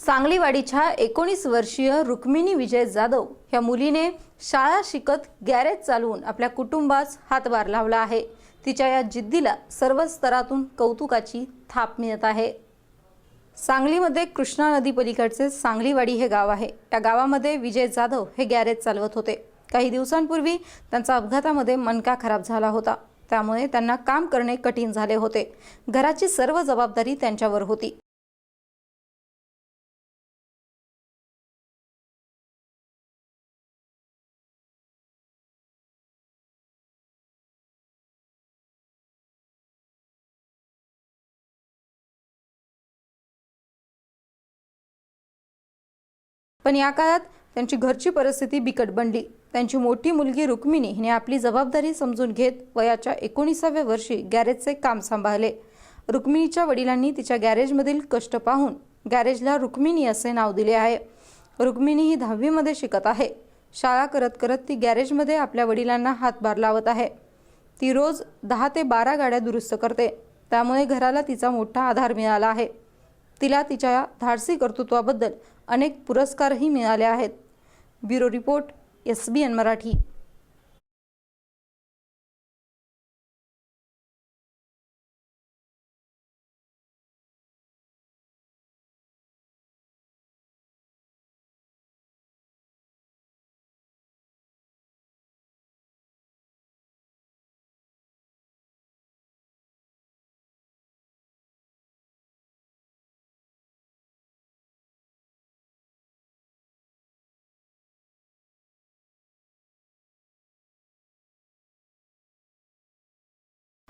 सांगलीवाडीच्या एकोणीस वर्षीय रुक्मिणी विजय जाधव ह्या मुलीने शाळा शिकत गॅरेज चालवून आपल्या कुटुंबास हातभार लावला आहे. तिच्या या जिद्दीला सर्व स्तरातून कौतुकाची थाप मिळत आहे. सांगलीमध्ये कृष्णा नदी पलीकडचे सांगलीवाडी हे गाव आहे. या गावामध्ये विजय जाधव हे गॅरेज चालवत होते. काही दिवसांपूर्वी त्यांचा अपघातामध्ये मनका खराब झाला होता. त्यामुळे त्यांना काम करणे कठीण झाले होते. घराची सर्व जबाबदारी त्यांच्यावर होती. पण या काळात त्यांची घरची परिस्थिती बिकट बनली. त्यांची मोठी मुलगी रुक्मिणी हिने आपली जबाबदारी समजून घेत वयाच्या एकोणीसाव्या वर्षी गॅरेजचे काम सांभाळले. रुक्मिणीच्या वडिलांनी तिच्या गॅरेजमधील कष्ट पाहून गॅरेजला रुक्मिणी असे नाव दिले आहे. रुक्मिणी ही दहावीमध्ये शिकत आहे. शाळा करत करत ती गॅरेजमध्ये आपल्या वडिलांना हातभार लावत आहे. ती रोज दहा ते बारा गाड्या दुरुस्त करते. त्यामुळे घराला तिचा मोठा आधार मिळाला आहे. तिला तिच्या धाडसी कर्तृत्वाबद्दल अनेक पुरस्कारही मिळाले आहेत. Bureau report S B N Marathi.